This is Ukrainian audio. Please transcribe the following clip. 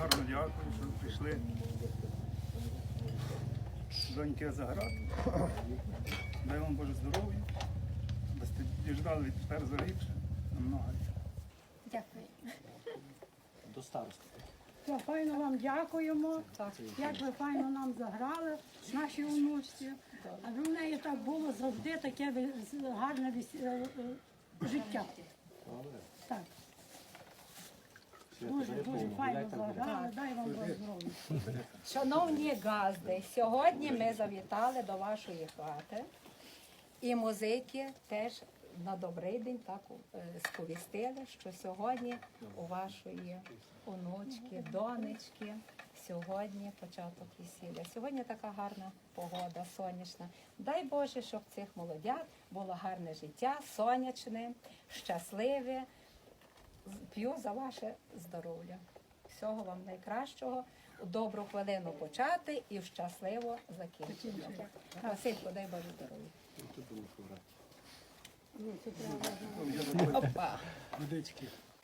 гарно дякую, що прийшли. Доньки заград. Дай вам Боже здоров'я. Діждали тепер заліпше. Намного. Дякую. До старости. Все, файно вам дякуємо. Як ви файно нам заграли, наші онучці. А в неї так було завжди таке гарне е, е, життя. Дуже, дуже файно заграли. Дай вам Бог здоров'я. Шановні газди, сьогодні ми завітали до вашої хати. І музики теж на добрий день так е, сповістили, що сьогодні у вашої онучки, донечки, сьогодні початок весілля. Сьогодні така гарна погода, сонячна. Дай Боже, щоб цих молодят було гарне життя, сонячне, щасливе. П'ю за ваше здоров'я. Всього вам найкращого. У добру хвилину почати і в щасливо закінчити. Василько, дай Боже здоров'я. Опа. Водички.